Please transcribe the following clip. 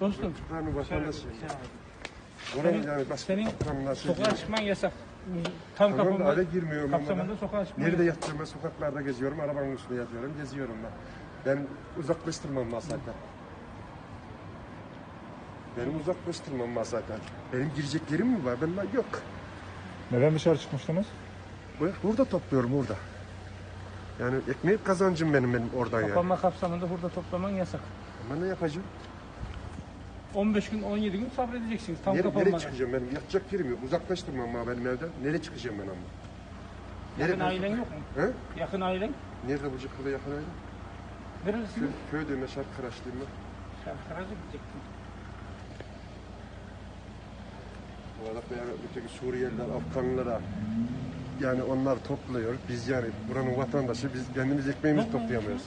Dostum. Buranın vatandaşı. Buranın yani başka senin sokağa çıkman yasak. Tam Tamam da kapımda, araya girmiyorum kapsamında ben. sokağa çıkman Nerede yatacağım ben sokaklarda geziyorum, arabanın üstünde yatıyorum, geziyorum ben. Ben uzaklaştırmam masakan. Benim uzaklaştırmam masakan. Benim girecek yerim mi var? Benim yok. Neden dışarı çıkmıştınız? Burada topluyorum burada. Yani ekmek kazancım benim benim oradan yani. Kapanma kapsamında burada toplaman yasak. Ama ne yapacağım? 15 gün 17 gün sabredeceksiniz tam Nere, nereye çıkacağım benim? Yatacak yerim yok. Uzaklaştırmam ama benim evden. Nereye çıkacağım ben ama? Yakın Nereye- ailen yok mu? He? Yakın ailen? Nerede bu cıkkıda yakın aile? Nerelisin? Köy, köydeyim, Şarkıraşlıyım ben. Şarkıraca gidecektin. Bu arada öteki Suriyeliler, Afganlılara yani onlar topluyor. Biz yani buranın vatandaşı biz kendimiz ekmeğimizi toplayamıyoruz.